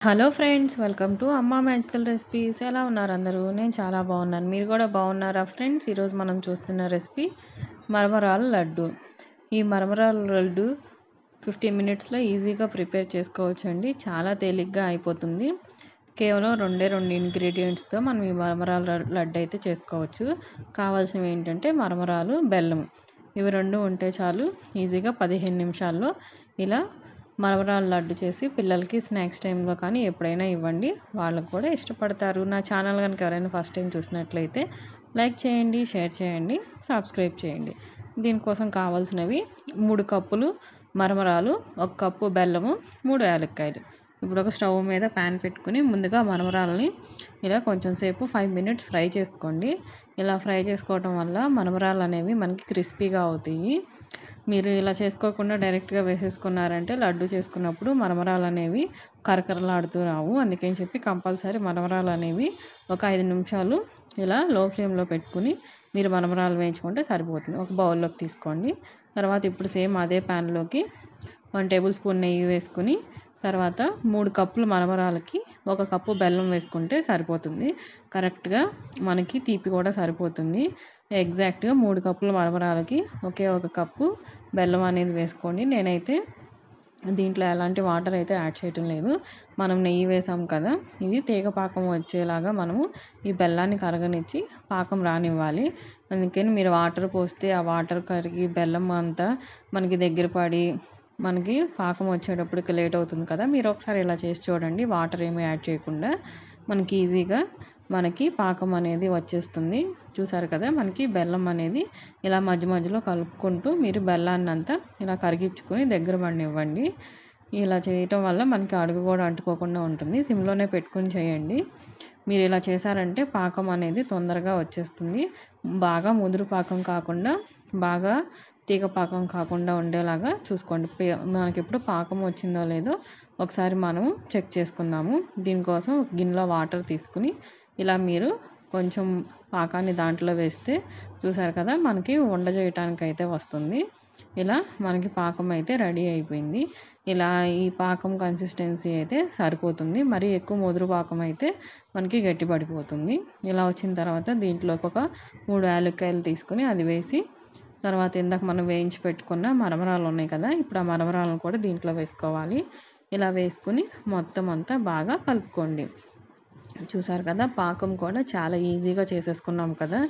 Hello friends welcome to Amma magical recipes. ఎలా ఉన్నారు అందరూ? నేను చాలా బాగున్నాను. మీరు కూడా బాగున్నారా ఫ్రెండ్స్? ఈరోజు మనం చూస్తున్న రెసిపీ మరమరాల లడ్డు. ఈ మరమరాల లడ్డు ఫిఫ్టీన్ మినిట్స్లో ఈజీగా ప్రిపేర్ చేసుకోవచ్చండి. చాలా తేలిగ్గా అయిపోతుంది. కేవలం రెండే రెండు ఇంగ్రీడియంట్స్తో మనం ఈ మరమరాల లడ్డు అయితే చేసుకోవచ్చు. కావాల్సినవి ఏంటంటే మరమరాలు బెల్లం. ఇవి రెండు ఉంటే చాలు ఈజీగా పదిహేను నిమిషాల్లో ఇలా మరమరాలు లడ్డు చేసి పిల్లలకి స్నాక్స్ టైంలో కానీ ఎప్పుడైనా ఇవ్వండి. వాళ్ళకు కూడా ఇష్టపడతారు. నా ఛానల్ కనుక ఎవరైనా ఫస్ట్ టైం చూసినట్లయితే లైక్ చేయండి షేర్ చేయండి సబ్స్క్రైబ్ చేయండి. దీనికోసం కావాల్సినవి మూడు కప్పులు మరమరాలు ఒక కప్పు బెల్లము మూడు యాలక్కాయలు. ఇప్పుడు ఒక స్టవ్ మీద ప్యాన్ పెట్టుకుని ముందుగా మరమరాలని ఇలా కొంచెం సేపు ఫైవ్ మినిట్స్ ఫ్రై చేసుకోండి. ఇలా ఫ్రై చేసుకోవటం వల్ల మరమరాలు అనేవి మనకి క్రిస్పీగా అవుతాయి. మీరు ఇలా చేసుకోకుండా డైరెక్ట్గా వేసేసుకున్నారంటే లడ్డు చేసుకున్నప్పుడు మరమరాలు అనేవి కరకరలాడుతూ రావు. అందుకని చెప్పి కంపల్సరీ మరమరాలు అనేవి ఒక ఐదు నిమిషాలు ఇలా లో ఫ్లేమ్లో పెట్టుకుని మీరు మరమరాలు వేయించుకుంటే సరిపోతుంది. ఒక బౌల్లోకి తీసుకోండి. తర్వాత ఇప్పుడు సేమ్ అదే ప్యాన్లోకి వన్ టేబుల్ స్పూన్ నెయ్యి వేసుకుని తర్వాత మూడు కప్పులు మరమరాలకి ఒక కప్పు బెల్లం వేసుకుంటే సరిపోతుంది. కరెక్ట్గా మనకి తీపి కూడా సరిపోతుంది. ఎగ్జాక్ట్గా మూడు కప్పుల మరమరాలకి ఒకే ఒక కప్పు బెల్లం అనేది వేసుకోండి. నేనైతే దీంట్లో ఎలాంటి వాటర్ అయితే యాడ్ చేయటం లేదు. మనం నెయ్యి వేసాం కదా ఇది తీగ పాకం వచ్చేలాగా మనము ఈ బెల్లాన్ని కరగనిచ్చి పాకం రానివ్వాలి. అందుకని మీరు వాటర్ పోస్తే ఆ వాటర్ కరిగి బెల్లం అంతా మనకి దగ్గర పడి మనకి పాకం వచ్చేటప్పటికి లేట్ అవుతుంది కదా మీరు ఒకసారి ఇలా చేసి చూడండి. వాటర్ ఏమి యాడ్ చేయకుండా మనకి ఈజీగా మనకి పాకం అనేది వచ్చేస్తుంది. చూసారు కదా మనకి బెల్లం అనేది ఇలా మధ్య మధ్యలో కలుపుకుంటూ మీరు బెల్లాన్ని అంతా ఇలా కరిగించుకొని దగ్గర పడినివ్వండి. ఇలా చేయటం వల్ల మనకి అడుగు కూడా అంటుకోకుండా ఉంటుంది. సిమ్లోనే పెట్టుకొని చేయండి. మీరు ఇలా చేశారంటే పాకం అనేది తొందరగా వచ్చేస్తుంది. బాగా ముదురు పాకం కాకుండా బాగా తీగ పాకం కాకుండా ఉండేలాగా చూసుకోండి. మనకి ఎప్పుడు పాకం వచ్చిందో లేదో ఒకసారి మనము చెక్ చేసుకుందాము. దీనికోసం ఒక గిన్నెలో వాటర్ తీసుకుని ఇలా మీరు కొంచెం పాకాన్ని దాంట్లో వేస్తే చూసారు కదా మనకి వండ చేయటానికి అయితే వస్తుంది. ఇలా మనకి పాకం అయితే రెడీ అయిపోయింది. ఇలా ఈ పాకం కన్సిస్టెన్సీ అయితే సరిపోతుంది. మరి ఎక్కువ ముదురు పాకం అయితే మనకి గట్టి పడిపోతుంది ఇలా వచ్చిన తర్వాత దీంట్లోకి ఒక మూడు యాలక్కాయలు తీసుకొని అది వేసి తర్వాత ఇందాక మనం వేయించి పెట్టుకున్న మరమరాలు ఉన్నాయి కదా ఇప్పుడు ఆ మరమరాలను కూడా దీంట్లో వేసుకోవాలి. ఇలా వేసుకుని మొత్తం అంతా బాగా కలుపుకోండి. చూసారు కదా పాకం కూడా చాలా ఈజీగా చేసేసుకున్నాం కదా.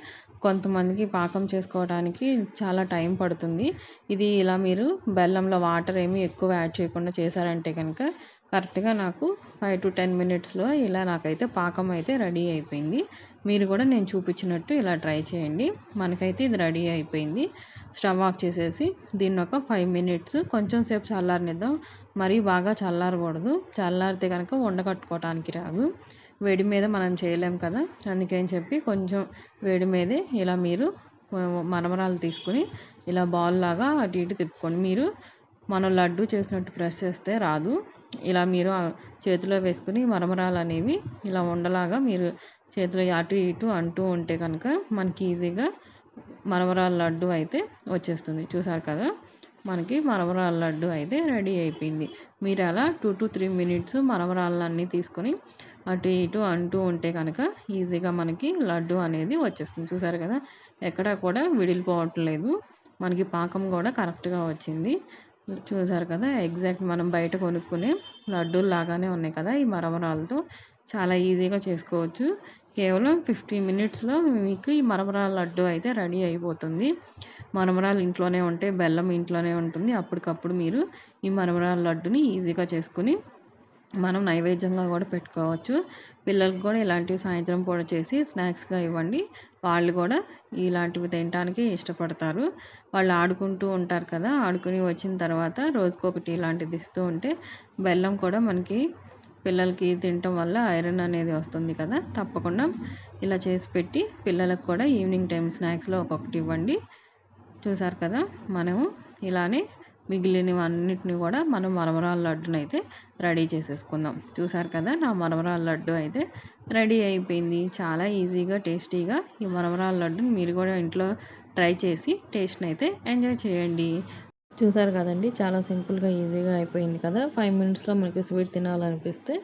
కొంతమందికి పాకం చేసుకోవడానికి చాలా టైం పడుతుంది. ఇది ఇలా మీరు బెల్లంలో వాటర్ ఏమి ఎక్కువ యాడ్ చేయకుండా చేశారంటే కనుక కరెక్ట్గా నాకు ఫైవ్ టు టెన్ మినిట్స్లో ఇలా నాకైతే పాకం అయితే రెడీ అయిపోయింది. మీరు కూడా నేను చూపించినట్టు ఇలా ట్రై చేయండి. మనకైతే ఇది రెడీ అయిపోయింది. స్టవ్ ఆఫ్ చేసేసి దీన్ని ఒక ఫైవ్ మినిట్స్ కొంచెం సేపు చల్లారనిద్దాం. మరీ బాగా చల్లారకూడదు. చల్లారితే కనుక వండకట్టుకోవటానికి రాదు. వేడి మీద మనం చేయలేం కదా. అందుకని చెప్పి కొంచెం వేడి మీదే ఇలా మీరు మరమరాలు తీసుకుని ఇలా బాల్ లాగా అటు ఇటు తిప్పుకోండి. మీరు మనం లడ్డు చేసినట్టు ప్రెస్ చేస్తే రాదు. ఇలా మీరు చేతిలో వేసుకుని మరమరాలు అనేవి ఇలా ఉండలాగా మీరు చేతిలో అటు ఇటు అంటూ ఉంటే కనుక మనకి ఈజీగా మరమరాల లడ్డు అయితే వచ్చేస్తుంది. చూసారు కదా? మనకి మరమరాల లడ్డు అయితే రెడీ అయిపోయింది. మీరు అలా టూ టు త్రీ మినిట్స్ మరమరాలన్నీ తీసుకొని అటు ఇటు అంటూ ఉంటే కనుక ఈజీగా మనకి లడ్డు అనేది వచ్చేస్తుంది. చూసారు కదా? ఎక్కడా కూడా విడిలిపోవట్లేదు మనకి పాకం కూడా కరెక్ట్గా వచ్చింది. చూసారు కదా ఎగ్జాక్ట్ మనం బయట కొనుక్కునే లడ్డూలు లాగానే ఉన్నాయి కదా ఈ మరమరాలతో. చాలా ఈజీగా చేసుకోవచ్చు. కేవలం ఫిఫ్టీ మినిట్స్లో మీకు ఈ మరమరాల లడ్డు అయితే రెడీ అయిపోతుంది. మరమరాలు ఇంట్లోనే ఉంటే బెల్లం ఇంట్లోనే ఉంటుంది. అప్పటికప్పుడు మీరు ఈ మరమరాల లడ్డుని ఈజీగా చేసుకుని మనం నైవేద్యంగా కూడా పెట్టుకోవచ్చు. పిల్లలకు కూడా ఇలాంటివి సాయంత్రం పూట చేసి స్నాక్స్గా ఇవ్వండి. వాళ్ళు కూడా ఇలాంటివి తినడానికి ఇష్టపడతారు. వాళ్ళు ఆడుకుంటూ ఉంటారు కదా ఆడుకుని వచ్చిన తర్వాత రోజుకొకటి ఇలాంటిది ఇస్తూ ఉంటే బెల్లం కూడా మనకి పిల్లలకి తినటం వల్ల ఐరన్ అనేది వస్తుంది కదా తప్పకుండా ఇలా చేసి పెట్టి పిల్లలకు కూడా ఈవినింగ్ టైం స్నాక్స్లో ఒక్కొక్కటి ఇవ్వండి. చూసారు కదా మనము ఇలానే మిగిలినవన్నిటిని కూడా మనం మరమరాల లడ్డును అయితే రెడీ చేసేసుకుందాం. చూసారు కదా నా మరమరాల లడ్డు అయితే రెడీ అయిపోయింది. చాలా ఈజీగా టేస్టీగా ఈ మరమరాల లడ్డుని మీరు కూడా ఇంట్లో ట్రై చేసి టేస్ట్ని అయితే ఎంజాయ్ చేయండి. చూసారు కదండి చాలా సింపుల్గా ఈజీగా అయిపోయింది కదా. ఫైవ్ మినిట్స్లో మనకి స్వీట్ తినాలనిపిస్తే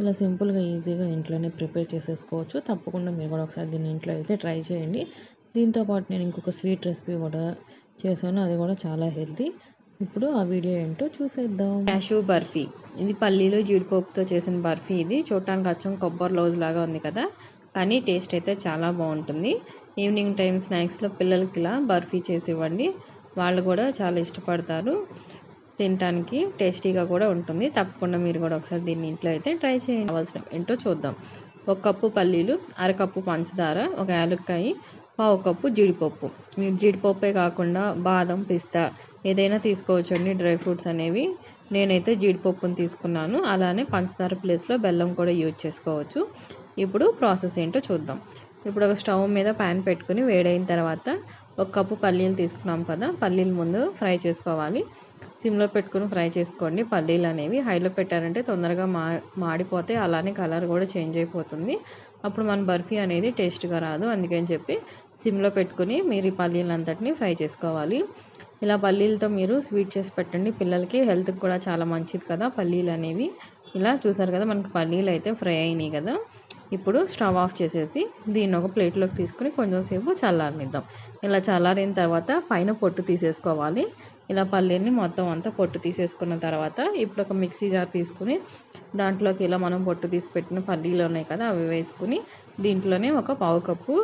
ఇలా సింపుల్గా ఈజీగా ఇంట్లోనే ప్రిపేర్ చేసేసుకోవచ్చు. తప్పకుండా మీరు కూడా ఒకసారి దీన్ని ఇంట్లో అయితే ట్రై చేయండి. దీంతోపాటు నేను ఇంకొక స్వీట్ రెసిపీ కూడా చేశాను. అది కూడా చాలా హెల్తీ. ఇప్పుడు ఆ వీడియో ఏంటో చూసేద్దాం. క్యాషూ బర్ఫీ. ఇది పల్లీలు జీడిపప్పుతో చేసిన బర్ఫీ ఇది. చూడటానికి అచ్చం కొబ్బరి లోజ్ లాగా ఉంది కదా. కానీ టేస్ట్ అయితే చాలా బాగుంటుంది. ఈవినింగ్ టైం స్నాక్స్లో పిల్లలకి ఇలా బర్ఫీ చేసి ఇవ్వండి. వాళ్ళు కూడా చాలా ఇష్టపడతారు. తినటానికి టేస్టీగా కూడా ఉంటుంది. తప్పకుండా మీరు కూడా ఒకసారి దీన్ని ఇంట్లో అయితే ట్రై చేయండి. కావాల్సిన ఏంటో చూద్దాం. ఒక కప్పు పల్లీలు అరకప్పు పంచదార ఒక యాలక్కాయ పావు కప్పు జీడిపప్పు. మీరు జీడిపప్పే కాకుండా బాదం పిస్తా ఏదైనా తీసుకోవచ్చండి. డ్రై ఫ్రూట్స్ అనేవి. నేనైతే జీడిపప్పుని తీసుకున్నాను. అలానే పంచదార ప్లేస్లో బెల్లం కూడా యూజ్ చేసుకోవచ్చు. ఇప్పుడు ప్రాసెస్ ఏంటో చూద్దాం. ఇప్పుడు ఒక స్టవ్ మీద ప్యాన్ పెట్టుకుని వేడైన తర్వాత ఒక కప్పు పల్లీలు తీసుకున్నాం కదా పల్లీలు ముందు ఫ్రై చేసుకోవాలి. సిమ్లో పెట్టుకుని ఫ్రై చేసుకోండి. పల్లీలు అనేవి హైలో పెట్టారంటే తొందరగా మా మాడిపోతే అలానే కలర్ కూడా చేంజ్ అయిపోతుంది. అప్పుడు మన బర్ఫీ అనేది టేస్ట్గా రాదు. అందుకని చెప్పి సిమ్లో పెట్టుకుని మీరు ఈ పల్లీలంతటిని ఫ్రై చేసుకోవాలి. ఇలా పల్లీలతో మీరు స్వీట్ చేసి పెట్టండి. పిల్లలకి హెల్త్కి కూడా చాలా మంచిది కదా పల్లీలు అనేవి. ఇలా చూసారు కదా మనకి పల్లీలు అయితే ఫ్రై అయినాయి కదా. ఇప్పుడు స్టవ్ ఆఫ్ చేసేసి దీన్ని ఒక ప్లేట్లోకి తీసుకుని కొంచెం సేపు చల్లారనిద్దాం. ఇలా చల్లారిన తర్వాత పైన పొట్టు తీసేసుకోవాలి. ఇలా పల్లీని మొత్తం అంతా పొట్టు తీసేసుకున్న తర్వాత ఇప్పుడు ఒక మిక్సీ జార్ తీసుకుని దాంట్లోకి ఇలా మనం పొట్టు తీసి పెట్టిన పల్లీలు ఉన్నాయి కదా అవి వేసుకుని దీంట్లోనే ఒక పావు కప్పు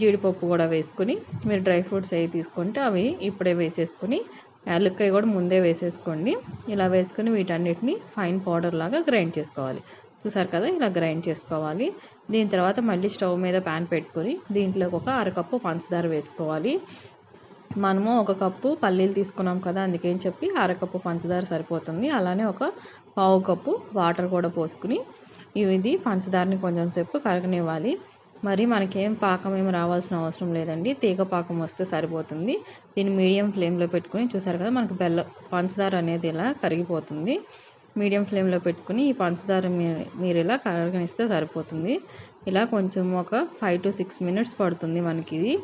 జీడిపప్పు కూడా వేసుకుని మీరు డ్రై ఫ్రూట్స్ అవి తీసుకుంటే అవి ఇప్పుడే వేసేసుకుని యాలక్కాయ కూడా ముందే వేసేసుకోండి. ఇలా వేసుకుని వీటన్నిటిని ఫైన్ పౌడర్ లాగా గ్రైండ్ చేసుకోవాలి. చూసారు కదా ఇలా గ్రైండ్ చేసుకోవాలి. దీని తర్వాత మళ్ళీ స్టవ్ మీద ప్యాన్ పెట్టుకొని దీంట్లోకి ఒక అరకప్పు పంచదార వేసుకోవాలి. మనము ఒక కప్పు పల్లీలు తీసుకున్నాం కదా అందుకని చెప్పి అరకప్పు పంచదార సరిపోతుంది. అలానే ఒక పావు కప్పు వాటర్ కూడా పోసుకుని ఇది పంచదారని కొంచెం సేపు కరగనివ్వాలి. మరి మనకేం పాకం ఏమి రావాల్సిన అవసరం లేదండి. తీగ పాకం వస్తే సరిపోతుంది. దీన్ని మీడియం ఫ్లేమ్లో పెట్టుకుని చూసారు కదా మనకు బెల్ల పంచదార అనేది ఇలా కరిగిపోతుంది. మీడియం ఫ్లేమ్లో పెట్టుకుని ఈ పంచదార మీరు ఇలా కరగనిస్తే సరిపోతుంది. ఇలా కొంచెం ఒక ఫైవ్ టు సిక్స్ మినిట్స్ పడుతుంది మనకి ఇది.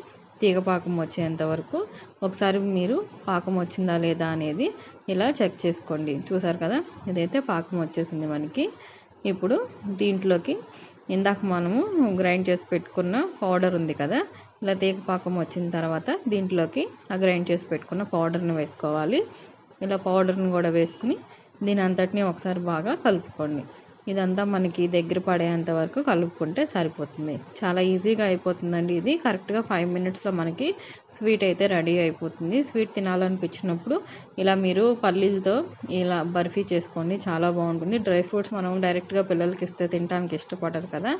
తీగ పాకం వచ్చేంత వరకు. ఒకసారి మీరు పాకం వచ్చిందా లేదా అనేది ఇలా చెక్ చేసుకోండి. చూసారు కదా ఇదైతే పాకం వచ్చేసింది మనకి. ఇప్పుడు దీంట్లోకి ఇందాక మనము గ్రైండ్ చేసి పెట్టుకున్న పౌడర్ ఉంది కదా ఇలా తీగ పాకం వచ్చిన తర్వాత దీంట్లోకి ఆ గ్రైండ్ చేసి పెట్టుకున్న పౌడర్ని వేసుకోవాలి. ఇలా పౌడర్ని కూడా వేసుకుని దీని అంతటిని ఒకసారి బాగా కలుపుకోండి. ఇదంతా మనకి దగ్గర పడేంత వరకు కలుపుకుంటే సరిపోతుంది. చాలా ఈజీగా అయిపోతుందండి ఇది. కరెక్ట్గా ఫైవ్ మినిట్స్లో మనకి స్వీట్ అయితే రెడీ అయిపోతుంది. స్వీట్ తినాలనిపించినప్పుడు ఇలా మీరు పల్లీలతో ఇలా బర్ఫీ చేసుకోండి. చాలా బాగుంటుంది. డ్రై ఫ్రూట్స్ మనం డైరెక్ట్గా పిల్లలకి ఇస్తే తినడానికి ఇష్టపడరు కదా.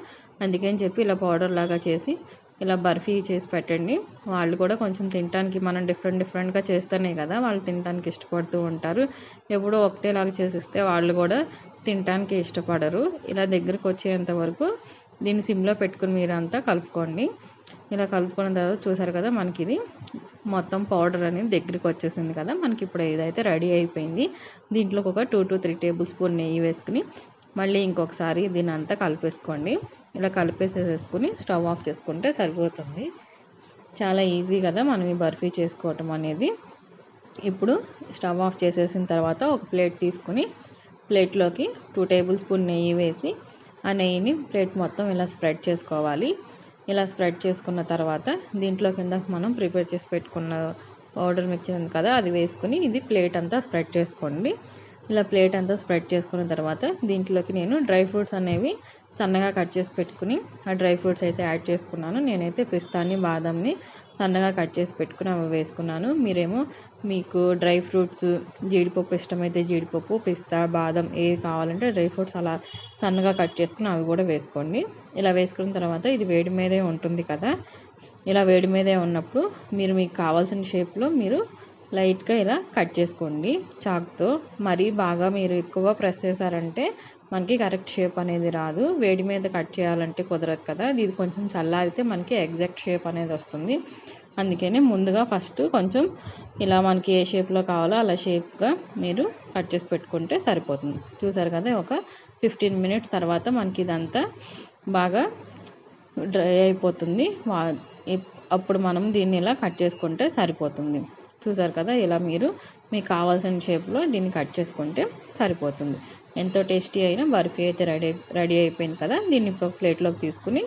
అందుకని చెప్పి ఇలా పౌడర్ లాగా చేసి ఇలా బర్ఫీ చేసి పెట్టండి. వాళ్ళు కూడా కొంచెం తినడానికి మనం డిఫరెంట్ డిఫరెంట్గా చేస్తేనే కదా వాళ్ళు తినడానికి ఇష్టపడుతూ ఉంటారు. ఎప్పుడో ఒకటేలాగా చేసిస్తే వాళ్ళు కూడా తినడానికి ఇష్టపడరు. ఇలా దగ్గరకు వచ్చేంత వరకు దీన్ని సిమ్లో పెట్టుకుని మీరంతా కలుపుకోండి. ఇలా కలుపుకున్న తర్వాత చూసారు కదా మనకి ఇది మొత్తం పౌడర్ అనేది దగ్గరికి వచ్చేసింది కదా. మనకి ఇప్పుడు ఏదైతే రెడీ అయిపోయింది దీంట్లోకి ఒక two to three tablespoon నెయ్యి వేసుకుని మళ్ళీ ఇంకొకసారి దీన్ని అంతా కలిపేసుకోండి. ఇలా కలిపేసేసుకుని స్టవ్ ఆఫ్ చేసుకుంటే సరిపోతుంది. చాలా ఈజీ కదా మనం ఈ బర్ఫీ చేసుకోవటం అనేది. ఇప్పుడు స్టవ్ ఆఫ్ చేసేసిన తర్వాత ఒక ప్లేట్ తీసుకుని ప్లేట్లోకి టూ టేబుల్ స్పూన్ నెయ్యి వేసి ఆ నెయ్యిని ప్లేట్ మొత్తం ఇలా స్ప్రెడ్ చేసుకోవాలి. ఇలా స్ప్రెడ్ చేసుకున్న తర్వాత దీంట్లో కింద మనం ప్రిపేర్ చేసి పెట్టుకున్న పౌడర్ మిక్చర్ ఉంది కదా అది వేసుకుని ఇది ప్లేట్ అంతా స్ప్రెడ్ చేసుకోండి. ఇలా ప్లేట్ అంతా స్ప్రెడ్ చేసుకున్న తర్వాత దీంట్లోకి నేను డ్రై ఫ్రూట్స్ అనేవి సన్నగా కట్ చేసి పెట్టుకుని ఆ డ్రై ఫ్రూట్స్ అయితే యాడ్ చేసుకున్నాను. నేనైతే పిస్తాని బాదంని సన్నగా కట్ చేసి పెట్టుకుని అవి వేసుకున్నాను. మీరేమో మీకు డ్రై ఫ్రూట్స్ జీడిపప్పు ఇష్టమైతే జీడిపప్పు పిస్తా బాదం ఏది కావాలంటే డ్రై ఫ్రూట్స్ అలా సన్నగా కట్ చేసుకుని అవి కూడా వేసుకోండి. ఇలా వేసుకున్న తర్వాత ఇది వేడి మీదే ఉంటుంది కదా ఇలా వేడి మీదే ఉన్నప్పుడు మీరు మీకు కావాల్సిన షేప్లో మీరు లైట్గా ఇలా కట్ చేసుకోండి చాక్తో. మరీ బాగా మీరు ఎక్కువ ప్రెస్ చేశారంటే మనకి కరెక్ట్ షేప్ అనేది రాదు. వేడి మీద కట్ చేయాలంటే కుదరదు కదా. ఇది కొంచెం చల్లారితే మనకి ఎగ్జాక్ట్ షేప్ అనేది వస్తుంది. అందుకనే ముందుగా ఫస్ట్ కొంచెం ఇలా మనకి ఏ షేప్లో కావాలో అలా షేప్గా మీరు కట్ చేసి పెట్టుకుంటే సరిపోతుంది. చూసారు కదా ఒక ఫిఫ్టీన్ మినిట్స్ తర్వాత మనకి ఇదంతా బాగా డ్రై అయిపోతుంది. అప్పుడు మనం దీన్ని ఇలా కట్ చేసుకుంటే సరిపోతుంది. చూసారు కదా ఇలా మీరు మీకు కావాల్సిన షేప్లో దీన్ని కట్ చేసుకుంటే సరిపోతుంది. ఎంతో టేస్టీ అయినా బర్ఫీ అయితే రెడీ రెడీ అయిపోయింది కదా దీన్ని ఇప్పుడు ప్లేట్లోకి తీసుకుని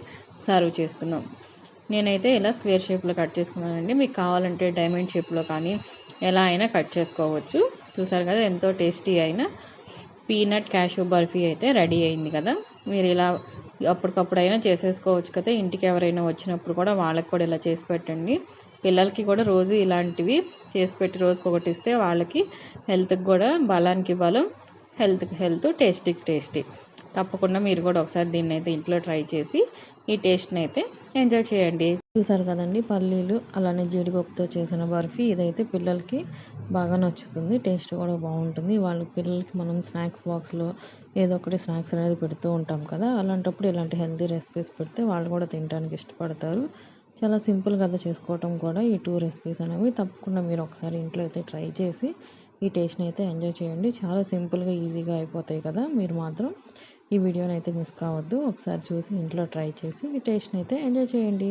సర్వ్ చేసుకుందాం. నేనైతే ఇలా స్క్వేర్ షేప్లో కట్ చేసుకున్నానండి. మీకు కావాలంటే డైమండ్ షేప్లో కానీ ఎలా అయినా కట్ చేసుకోవచ్చు. చూసారు కదా ఎంతో టేస్టీ అయిన పీనట్ క్యాషూ బర్ఫీ అయితే రెడీ అయింది కదా. మీరు ఇలా అప్పటికప్పుడైనా చేసేసుకోవచ్చు కదా. ఇంటికి ఎవరైనా వచ్చినప్పుడు కూడా వాళ్ళకి కూడా ఇలా చేసి పెట్టండి. పిల్లలకి కూడా రోజు ఇలాంటివి చేసి పెట్టి రోజుకి ఒకటి ఇస్తే వాళ్ళకి హెల్త్కి కూడా బలానికి బలం హెల్త్కి హెల్త్ టేస్టీకి టేస్టీ. తప్పకుండా మీరు కూడా ఒకసారి దీన్ని అయితే ఇంట్లో ట్రై చేసి ఈ టేస్ట్ని అయితే ఎంజాయ్ చేయండి. చూసారు కదండి పల్లీలు అలానే జీడిపప్పుతో చేసిన బర్ఫీ. ఇదైతే పిల్లలకి బాగా నచ్చుతుంది టేస్ట్ కూడా బాగుంటుంది. వాళ్ళ పిల్లలకి మనం స్నాక్స్ బాక్స్లో ఏదో ఒకటి స్నాక్స్ అనేది పెడుతూ ఉంటాం కదా అలాంటప్పుడు ఇలాంటి హెల్తీ రెసిపీస్ పెడితే వాళ్ళు కూడా తినడానికి ఇష్టపడతారు. చాలా సింపుల్ కదా చేసుకోవటం కూడా ఈ టూ రెసిపీస్ అనేవి. తప్పకుండా మీరు ఒకసారి ఇంట్లో అయితే ట్రై చేసి ఈ టేస్ట్ని అయితే ఎంజాయ్ చేయండి. చాలా సింపుల్గా ఈజీగా అయిపోతాయి కదా మీరు మాత్రం ఈ వీడియోని అయితే మిస్ కావద్దు. ఒకసారి చూసి ఇంట్లో ట్రై చేసి ఈ టేస్ట్ని అయితే ఎంజాయ్ చేయండి.